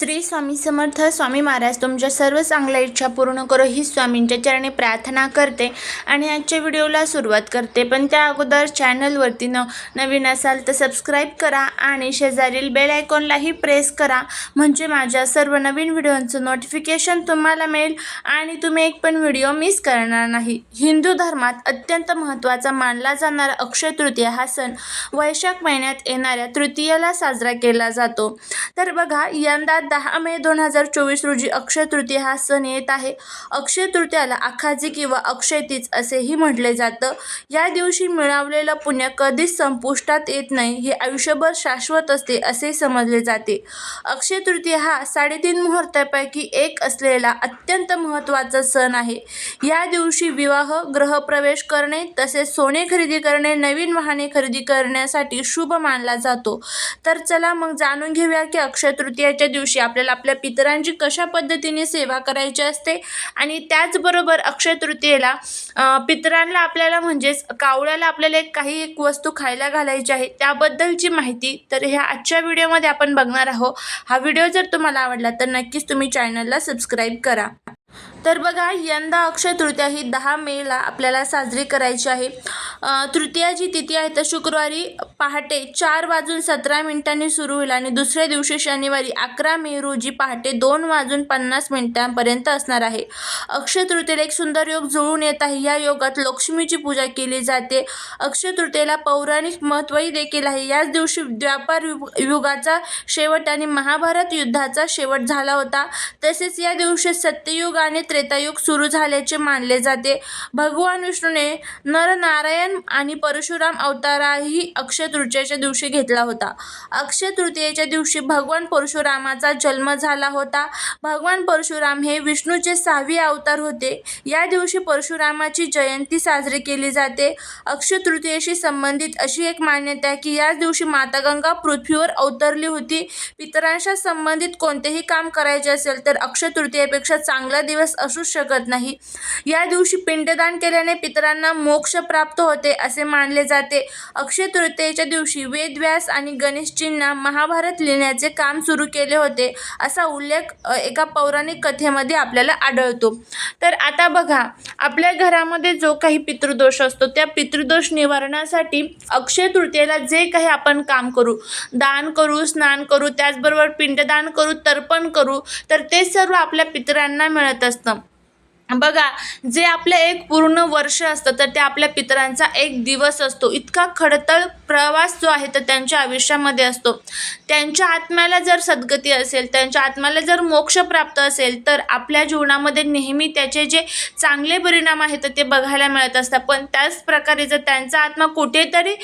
श्री स्वामी समर्थ स्वामी महाराज तुमच्या सर्व चांगल्या इच्छा पूर्ण करो ही स्वामींच्या चरणी प्रार्थना करते आणि आजच्या व्हिडिओला सुरुवात करते. पण त्या अगोदर चॅनलवरती न नवीन असाल तर सबस्क्राईब करा आणि शेजारील बेल आयकॉनलाही प्रेस करा. म्हणजे माझ्या सर्व नवीन व्हिडिओंचं नोटिफिकेशन तुम्हाला मिळेल आणि तुम्ही एक पण व्हिडिओ मिस करणार नाही. हिंदू धर्मात अत्यंत महत्त्वाचा मानला जाणारा अक्षय तृतीया हा सण वैशाख महिन्यात येणाऱ्या तृतीयेला साजरा केला जातो. तर बघा यंदा दहा मे दोन हजार चोवीस रोजी अक्षय तृतीया हा सण येत आहे. अक्षय तृतीयाला आखाजी किंवा अक्षय तीज असेही म्हटले जातं. या दिवशी मिळवलेलं पुण्य कधीच संपुष्टात येत नाही हे आयुष्यभर शाश्वत असते असे समजले जाते. अक्षय तृतीया हा साडेतीन मुहूर्तापैकी एक असलेला अत्यंत महत्त्वाचा सण आहे. या दिवशी विवाह ग्रहप्रवेश करणे तसेच सोने खरेदी करणे नवीन वाहने खरेदी करण्यासाठी शुभ मानला जातो. तर चला मग जाणून घेऊया की अक्षय तृतीयाच्या दिवशी आपल्याला आपल्या पितरांची कशा पद्धतीने सेवा करायची असते? आणि त्याचबरोबर अक्षय तृतीयेला पितरांना आपल्याला म्हणजेच कावळ्याला आपल्याला एक काही एक वस्तू खायला घालायची आहे त्याबद्दलची माहिती तर ह्या आजच्या व्हिडिओमध्ये आपण बघणार आहोत. हा व्हिडिओ जर तुम्हाला आवडला तर नक्कीच तुम्ही चॅनलला सबस्क्राईब करा. तर बघा यंदा अक्षय तृतीया ही दहा मेला आपल्याला साजरी करायची आहे. तृतीया तृतीयाची तिथी आहे तर शुक्रवारी पहाटे चार वाजून सतरा मिनिटांनी सुरू होईल आणि दुसऱ्या दिवशी शनिवारी अकरा मे रोजी पहाटे दोन वाजून पन्नास मिनिटांपर्यंत असणार आहे. अक्षय तृतीयेला एक सुंदर योग जुळून येत आहे. या योगात लक्ष्मीची पूजा केली जाते. अक्षय तृतीयेला पौराणिक महत्त्वही देखील आहे. याच दिवशी व्यापार युग- युगाचा शेवट आणि महाभारत युद्धाचा शेवट झाला होता. तसेच या दिवशी सत्ययुग आणि त्रेतायुग सुरू झाल्याचे मानले जाते. भगवान विष्णूने नरनारायण आणि परशुराम अवताराही अक्षय तृतीयेच्या दिवशी घेतला होता. अक्षय तृतीयेच्या दिवशी भगवान परशुरामाचा जन्म झाला होता. भगवान परशुराम हे विष्णूचे सहावी अवतार होते. या दिवशी परशुरामाची जयंती साजरी केली जाते. अक्षय तृतीयेशी संबंधित अशी एक मान्यता आहे की याच दिवशी माता गंगा पृथ्वीवर अवतरली होती. पितरांशा संबंधित कोणतेही काम करायचे असेल तर अक्षय तृतीयेपेक्षा चांगला दिवस असूच शकत नाही. या दिवशी पिंडदान केल्याने पितरांना मोक्ष प्राप्त होते असे मानले जाते. अक्षय तृतीयेच्या दिवशी वेदव्यास आणि गणेशजींना महाभारत लिहिण्याचे काम सुरू केले होते असा उल्लेख एका पौराणिक कथेमध्ये आपल्याला आढळतो. तर आता बघा आपल्या घरामध्ये जो काही पितृदोष असतो त्या पितृदोष निवारणासाठी अक्षय तृतीयेला जे काही आपण काम करू दान करू स्नान करू त्याचबरोबर पिंडदान करू तर्पण करू तर ते सर्व आपल्या पितरांना मिळत असतं. बघा जे आपलं एक पूर्ण वर्ष असतं तर ते आपल्या पितरांचा एक दिवस असतो. इतका खडतळ प्रवास जो आहे तर त्यांच्या आयुष्यामध्ये असतो. त्यांच्या आत्म्याला जर सद्गती असेल त्यांच्या आत्म्याला जर मोक्ष प्राप्त असेल तर आपल्या जीवनामध्ये नेहमी त्याचे जे चांगले परिणाम आहेत तर ते बघायला मिळत असतात. पण त्याच प्रकारे जर त्यांचा आत्मा कुठेतरी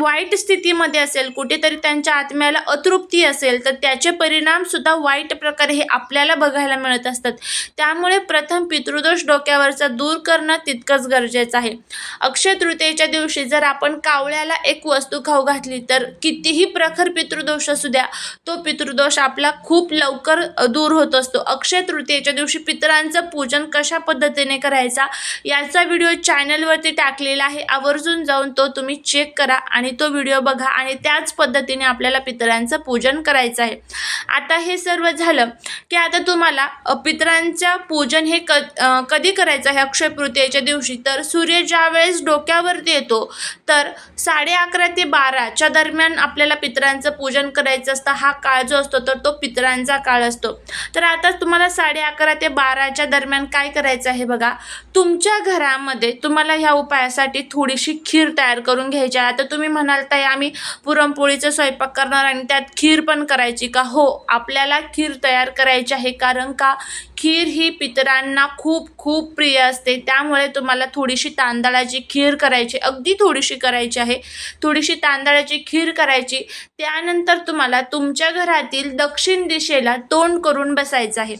वाईट स्थितीमध्ये असेल कुठेतरी त्यांच्या आत्म्याला अतृप्ती असेल तर त्याचे परिणामसुद्धा वाईट प्रकारे हे आपल्याला बघायला मिळत असतात. त्यामुळे प्रथम पितृदोष डोक्यावरचा दूर करणं तितकंच गरजेचं आहे. अक्षय तृतीयेच्या दिवशी जर आपण कावळ्याला एक वस्तू खाऊ घातली तर कितीही प्रखर पितृदोष असू द्या तो पितृदोष आपला खूप लवकर दूर होत असतो. अक्षय तृतीयेच्या दिवशी पितरांचं पूजन कशा पद्धतीने करायचा याचा व्हिडिओ चॅनलवरती टाकलेला आहे. आवर्जून जाऊन तो तुम्ही चेक करा आणि तो व्हिडिओ बघा आणि त्याच पद्धतीने आपल्याला पितरांचं पूजन करायचं आहे. आता हे सर्व झालं की आता तुम्हाला पितरांचं पितरांच्या पूजन हे क कधी करायचं आहे अक्षय तृतीयेच्या दिवशी? तर सूर्य ज्यावेळेस डोक्यावरती येतो तर साडे अकरा ते बाराच्या दरम्यान आपल्याला पितरांचं पूजन करायचं असतं. हा काळ जो असतो तर तो पितरांचा काळ असतो. तर आता तुम्हाला साडे अकरा ते बाराच्या दरम्यान काय करायचं आहे बघा. तुमच्या घरामध्ये तुम्हाला ह्या उपायासाठी थोडीशी खीर तयार करून घ्यायची आहे. आता तुम्ही म्हणाल ताई आम्ही पुरणपोळीचा स्वयंपाक करणार आणि त्यात खीर पण करायची का? हो आपल्याला खीर तयार करायची आहे. कारण का? खीर ही पितरांना खूप खूप प्रिय असते. त्यामुळे तुम्हाला थोडीशी तांदळाची खीर करायची अगदी थोडीशी करायची आहे. थोडीशी तांदळाची खीर करायची त्यानंतर तुम्हाला तुमच्या घरातील दक्षिण दिशेला तोंड करून बसायचं आहे.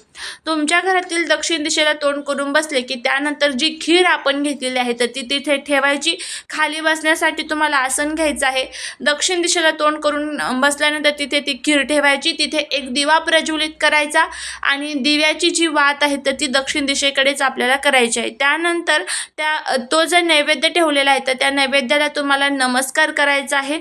तुमच्या घरातील दक्षिण दिशेला तोंड करून बसले की त्यानंतर जी खीर आपण घेतलेली आहे तर ती तिथे ठेवायची. खाली बसण्यासाठी तुम्हाला आसन घ्यायचं आहे. दक्षिण दिशेला तोंड करून बसल्यानंतर तिथे ती खीर ठेवायची. तिथे एक दिवा प्रज्वलित करायचा आणि दिव्याची जी वात आहे तर ती दक्षिण दिशेकडेच आपल्याला करायची आहे. त्यानंतर त्या तो जर नैवेद्य ठेवलेला आहे तर त्या नैवेद्याला तुम्हाला नमस्कार करायचा आहे.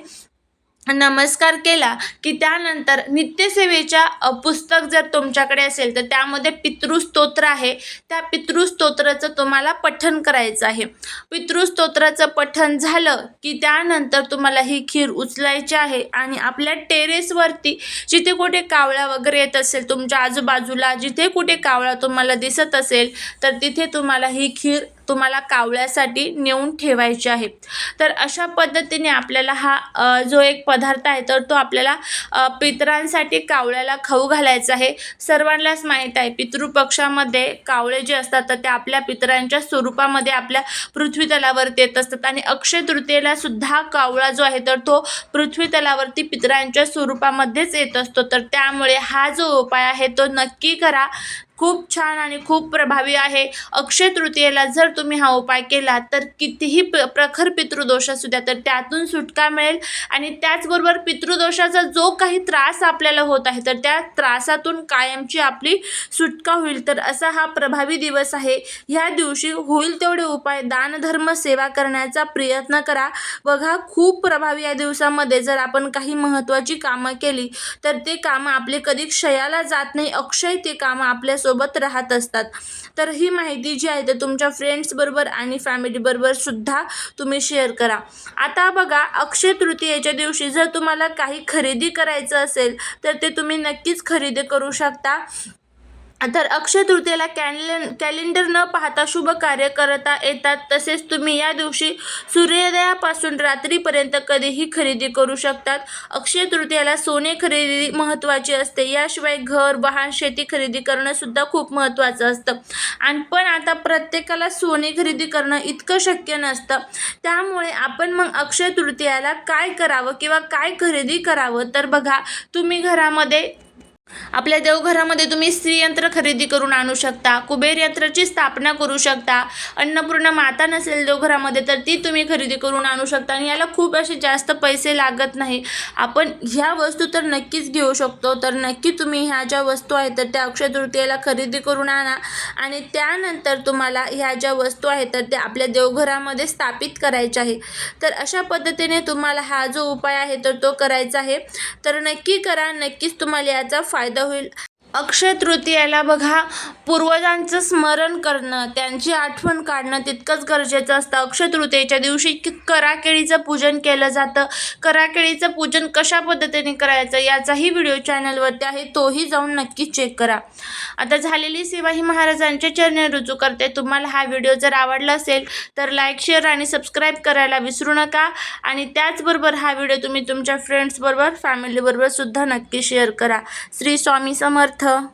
नमस्कार केला की त्यानंतर नित्यसेवेच्या पुस्तक जर तुमच्याकडे असेल तर त्यामध्ये पितृस्तोत्र आहे. त्या पितृस्तोत्राचं तुम्हाला पठण करायचं आहे. पितृस्तोत्राचं पठण झालं की त्यानंतर तुम्हाला ही खीर उचलायची आहे आणि आपल्या टेरेसवरती जिथे कुठे कावळा वगैरे येत असेल तुमच्या आजूबाजूला जिथे कुठे कावळा तुम्हाला दिसत असेल तर तिथे तुम्हाला ही खीर तुम्हाला कावळ्यासाठी नेऊन ठेवायचे आहे. तर अशा पद्धतीने आपल्याला हा जो एक पदार्थ आहे तर तो आपल्याला पितरांसाठी कावळ्याला खाऊ घालायचा आहे. सर्वांनाच माहीत आहे पितृपक्षामध्ये कावळे जे असतात तर ते आपल्या पितरांच्या स्वरूपामध्ये आपल्या पृथ्वी तलावरती येत असतात. आणि अक्षय तृतीयेला सुद्धा कावळा जो आहे तर तो पृथ्वी तलावरती पितरांच्या स्वरूपामध्येच येत असतो. तर त्यामुळे हा जो उपाय आहे तो नक्की करा. खूप छान आणि खूप प्रभावी आहे. अक्षय तृतीयेला जर तुम्ही हा उपाय केला तर कितीही प्र प्रखर पितृदोष असू द्या तर त्यातून सुटका मिळेल. आणि त्याचबरोबर पितृदोषाचा जो काही त्रास आपल्याला होत आहे तर त्या त्रासातून कायमची आपली सुटका होईल. तर असा हा प्रभावी दिवस आहे. ह्या दिवशी होईल तेवढे उपाय दानधर्म सेवा करण्याचा प्रयत्न करा. बघा खूप प्रभावी या दिवसामध्ये जर आपण काही महत्त्वाची कामं केली तर ते कामं आपले कधी क्षयाला जात नाही. अक्षय ते कामं आपल्यासोबत सोबत राहत असतात. तर ही माहिती जी आहे ते तुमच्या फ्रेंड्सबरोबर आणि फॅमिलीबरोबर सुद्धा तुम्ही शेअर करा. आता बघा अक्षय तृतीयेच्या दिवशी जर तुम्हाला काही खरेदी करायचं असेल तर ते तुम्ही नक्कीच खरेदी करू शकता. तर अक्षय तृतीयेला कॅलें कॅलेंडर न पाहता शुभ कार्य करता येतात. तसेच तुम्ही या दिवशी सूर्योदयापासून रात्रीपर्यंत कधीही खरेदी करू शकतात. अक्षय तृतीयाला सोने खरेदी महत्त्वाची असते. याशिवाय घर वाहन शेती खरेदी करणंसुद्धा खूप महत्त्वाचं असतं. आणि पण आता प्रत्येकाला सोने खरेदी करणं इतकं शक्य नसतं. त्यामुळे आपण मग अक्षय तृतीयाला काय करावं किंवा काय खरेदी करावं? तर बघा तुम्ही घरामध्ये आपल्या देवघरामध्ये तुम्ही स्त्रीयंत्र खरेदी करून आणू शकता कुबेर यंत्राची स्थापना करू शकता अन्नपूर्णा माता नसेल देवघरामध्ये तर ती तुम्ही खरेदी करून आणू शकता आणि याला खूप असे जास्त पैसे लागत नाही. आपण ह्या वस्तू तर नक्कीच घेऊ शकतो तर नक्की तुम्ही ह्या ज्या वस्तू आहेत तर त्या अक्षय तृतीयेला खरेदी करून आणा आणि त्यानंतर तुम्हाला ह्या ज्या वस्तू आहेत तर त्या आपल्या देवघरामध्ये स्थापित करायच्या आहे तर अशा पद्धतीने तुम्हाला हा जो उपाय आहे तर तो करायचा आहे. तर नक्की करा नक्कीच तुम्हाला याचा फायदा फायदा होईल. अक्षय तृतीयाला बघा. पूर्वजांचं स्मरण करणं त्यांची आठवण काढणं तितकंच गरजेचं असतं. अक्षय तृतीयेच्या दिवशी की कराकेळीचं पूजन केलं जातं. कराकेळीचं पूजन कशा पद्धतीने करायचं याचाही व्हिडिओ चॅनलवरती आहे. तोही जाऊन नक्की चेक करा. आता झालेली सेवा ही महाराजांच्या चरणे रुजू करते. तुम्हाला हा व्हिडिओ जर आवडला असेल तर लाईक शेअर आणि सबस्क्राईब करायला विसरू नका. आणि त्याचबरोबर हा व्हिडिओ तुम्ही तुमच्या फ्रेंड्सबरोबर फॅमिलीबरोबर सुद्धा नक्की शेअर करा. श्री स्वामी समर्थ. 他